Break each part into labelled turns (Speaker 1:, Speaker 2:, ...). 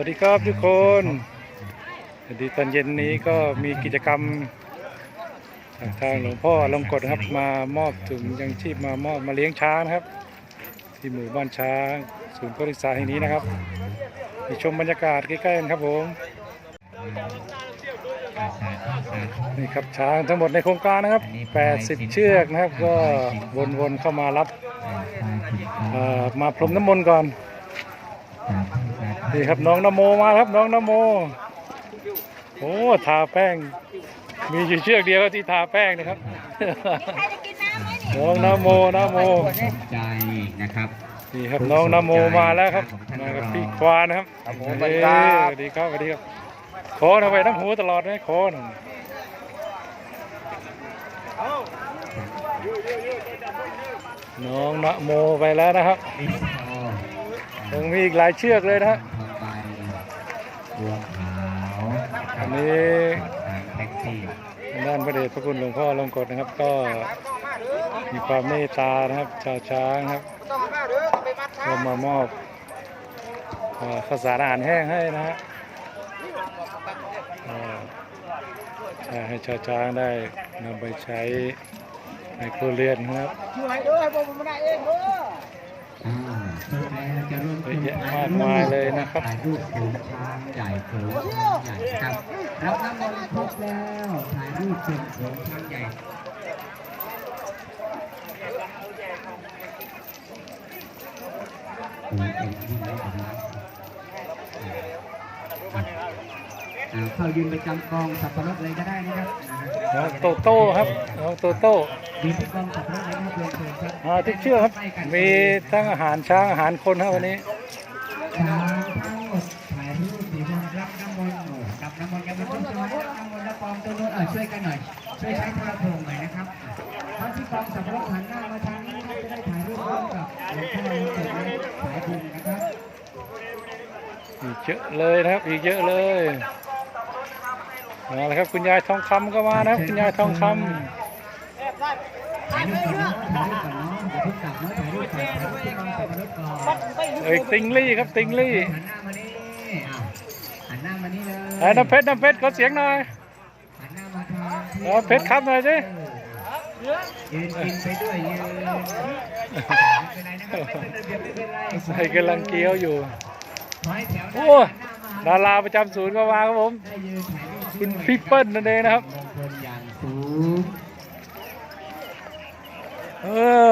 Speaker 1: วัสดีครับทุกคนสวัสดีตอนเย็นนี้ก็มีกิจกรรมทางหลวงพ่อลงกฎครับมามอบถุงยังชีพมามอบมาเลี้ยงช้างครับ ที่หมู่บ้านช้างศูนย์การศึกษาแห่งนี้นะครับไปชมบรรยากาศใกล้ๆกันครับผมนี่ครับช้างทั้งหมดในโครงการนะครับ 80 เชือกนะครับ ก็วนๆเข้ามารับมาพรมน้ำมนต์ก่อน นี่ครับน้องนโมมาครับน้องนโม โอ้ทาแป้ง มีอยู่เชือกเดียวที่ทาแป้งนะครับ น้องนโมนโม
Speaker 2: ใจนะครับ
Speaker 1: นี่ครับน้องนโมมาแล้วครับมากับพี่ควานนะครับ
Speaker 3: ครับผม
Speaker 1: เอ้ย
Speaker 3: ส
Speaker 1: ส
Speaker 3: วั
Speaker 1: วั
Speaker 3: ส
Speaker 1: ส
Speaker 3: ดี
Speaker 1: ดี
Speaker 3: ค
Speaker 1: ค
Speaker 3: รั
Speaker 1: รับบสวัสดีครับขอเอาไปทั้งหูตลอดนะขอหนึ่งน้องนโมไปแล้วนะครับ
Speaker 2: นี่ก็
Speaker 1: ยังมีอีกหลายเชือกเลยนะฮะ
Speaker 2: เข้าไป บัวขาว
Speaker 1: อันนี้
Speaker 2: ทางแท็กซี่
Speaker 1: ทางด้านพระเดชพระคุณหลวงพ่อลงกฎนะครับ ก็มีความเมตตานะครับชาวช้างครับก็มามอบเอ่อข้าวสารอาหารแห้งให้นะฮะเอ่อให้ชาวช้างได้นำไปใช้ในครัวเรือนครับ
Speaker 3: เองเด้อ
Speaker 2: อ่าเพิ่มแล้วจะร่วม
Speaker 1: เยอะแยะมากมายเลยนะครับ
Speaker 2: ถ่ายรูปโขงช้างใหญ่โขงช้างใหญ่ครับรับน้ำมนต์ครบแล้วถ่ายรูปเป็นโขงช้างใหญ่เอ็นที่ไหนของเราอ่า เข้ายืนประจำกองสับปะรดเลยก็ได้นะครับ
Speaker 1: น้องโตโต้ครับน้องโตโต้
Speaker 2: ยืนที่กองสับปะรดเลยนะครับเรียนเชิญครับ
Speaker 1: อ่าทุกเชือกครับ มีทั้งอาหารช้างอาหารคนครับวันนี้
Speaker 2: ช้างทั้งหมดถ่ายรูปสีมนต์รับน้ำมนต์โอ้รับน้ำมนต์กันมาต้นจอยรับน้ำมนต์รับกองตัวนู้นเออช่วยกันหน่อย ช่วยใช้โทรโขงหน่อยนะครับท่านที่กองสับปะรดหันหน้ามาทางนี้นะครับจะได้ถ่ายรูปร่วมกับหลวงพ่อหลวงปู่และสายบุญนะครับ
Speaker 1: อีกเยอะเลยนะครับอีกเยอะเลย มาแล้วครับคุณยายทองคำก็มานะครับคุณยายทองค
Speaker 2: ถ่ายรูปก่อนเนาะถ่ายรูปก่อนเนาะอย่าเพิ่งกลับเนาะถ่ายรูปก่อนถ่ายรูปที่กองสับปะรดก่อนำ
Speaker 1: เอ้ยติงลี่ครับติงลี่
Speaker 2: หันหน้ามานี่อ้าวหันหน้ามานี่เลย
Speaker 1: ไอ้น้ำเพชรน้ำเพชรขอเสียงหน่อย
Speaker 2: หันหน้ามาทางที่
Speaker 1: เอาเพชรครับหน่อยสิ
Speaker 2: ยืนกินไปด้วยยืนไม่เป็นไรนะครับไม่เป็นระเบียบไม่เป็นไร
Speaker 1: ใส่กำลังเกี้ยวอยู่
Speaker 2: ถอยแถวหน้า
Speaker 1: โอ้
Speaker 2: หันหน้ามา
Speaker 1: ดาราประจำศูนย์ก็มาครับผม
Speaker 2: ได้ยืนถ่ายรูป
Speaker 1: คุณพี่เปิ้ลนั่นเองนะครับ
Speaker 2: มงคลอย่างสูง
Speaker 1: เอ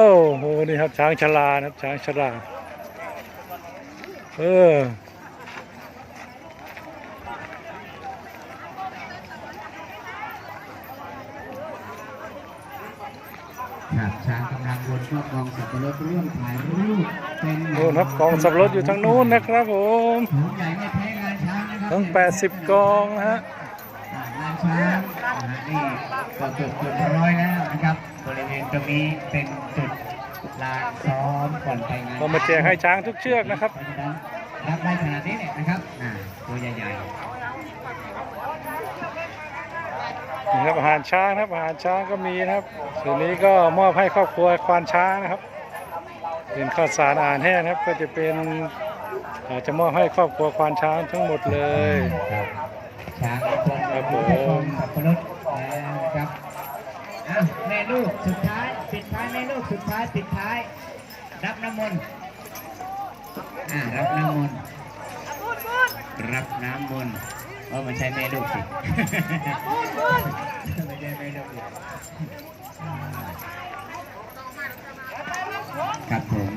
Speaker 1: อโหนี่ครับช้างชลานะครับช้างชลาเออ
Speaker 2: ครับช้างกำลังวนรอบกองสับปะรดร่วมถ่ายรูปเป็น
Speaker 1: โน่นครับกองสับปะรถอยู่ทางนู้นนะครับผม
Speaker 2: ถุงใหญ่ไม่แพ้งานช้างนะครับ
Speaker 1: ทั้ง80 กองนะฮะ
Speaker 2: อ่างานช้างนะฮะนี่ก็เกือบเกือบร้อยแล้วนะครับ บริเวณตรงนี้เป็นจุดลานซ้อมก่อนไปงาน
Speaker 1: เรามาแจกให้ช้างทุกเชือกนะครับ
Speaker 2: เพราะฉะนั้นรับได้ขนาดนี้เนี่ยนะครับอ่าตัวใหญ่
Speaker 1: นี่ครับอาหารช้างนะครับอาหารช้างก็มีนะครับส่วนนี้ก็มอบให้ครอบครัวควานช้างนะครับ เป็นข้าวสารอาหารแห้งนะครับ ก็จะเป็นอาจจะมอบให้ครอบครัวควานช้างทั้งหมดเลย
Speaker 2: ๆครับช้าง คน
Speaker 1: ครับผม
Speaker 2: กองสับปะรดแล้วนะครับอะแม่ลูกสุดท้ายปิดท้ายแม่ลูกสุดท้ายปิดท้าย รับน้ำมนต์อ่ารับน้ำมนต์รับน้ำมนต์เออมันใช่แม่ลูกสิไม่ใช่แม่ลูกสิอ่าครับผม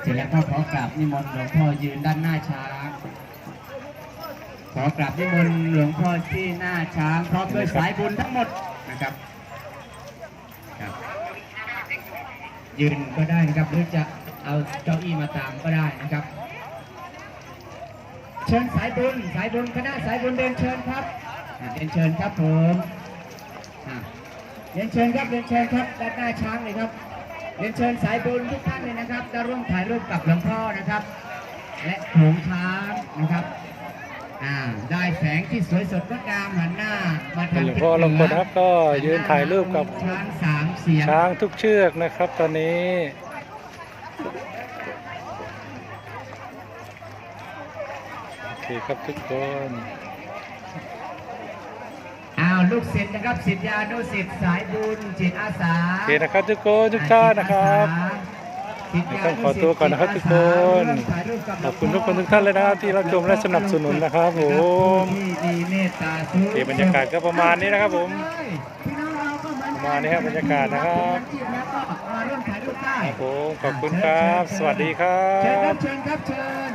Speaker 2: เสร็จแล้วก็ขอกราบนิมนต์หลวงพ่อยืนด้านหน้าช้าง ขอกราบนิมนต์หลวงพ่อที่หน้าช้างพร้อมด้วยสายบุญทั้งหมดนะครับครับ ยืนก็ได้นะครับหรือจะเอาเก้าอี้มาตามก็ได้นะครับ เชิญสายบุญสายบุญคณะสายบุญเดินเชิญครับเดินเชิญครับผมเรียนเชิญครับเรียนเชิญครับด้านหน้าช้างเลยครับเรียนเชิญสายบุญทุกท่านเลยนะครับจะร่วมถ่ายรูปกับหลวงพ่อนะครับ และโขงช้างนะครับ ได้แสงที่สวยสดงดงามหันหน้ามาหลทาง
Speaker 1: วงพ่อลงกดครับก็ยืนถ่ายรูปกับ
Speaker 2: ช้างสามเสียง
Speaker 1: ช้างทุกเชือกนะครับ ตอนนี้โอเคครับทุกคน
Speaker 2: อ้าวลูกศิษย์นะครับศิษยานุศิษย์สายบุญจิตอาสา
Speaker 1: โอเคนะครับทุกคนทุกท่านนะครับ
Speaker 2: ต้อ
Speaker 1: งขอตัวก่อนนะครับทุกคน ขอบคุณทุกคนทุกท่านเลยนะครับที่รับชมและสนับสนุนนะครับผม
Speaker 2: ที่มีเบ
Speaker 1: รรยากาศก็ประมาณนี้นะครับผมประมาณนี้ครับบรรยากาศนะครับครับผมขอบคุณครับ สวัสดีครั
Speaker 2: เชิญครับ
Speaker 1: บ
Speaker 2: เชิญครับเชิญ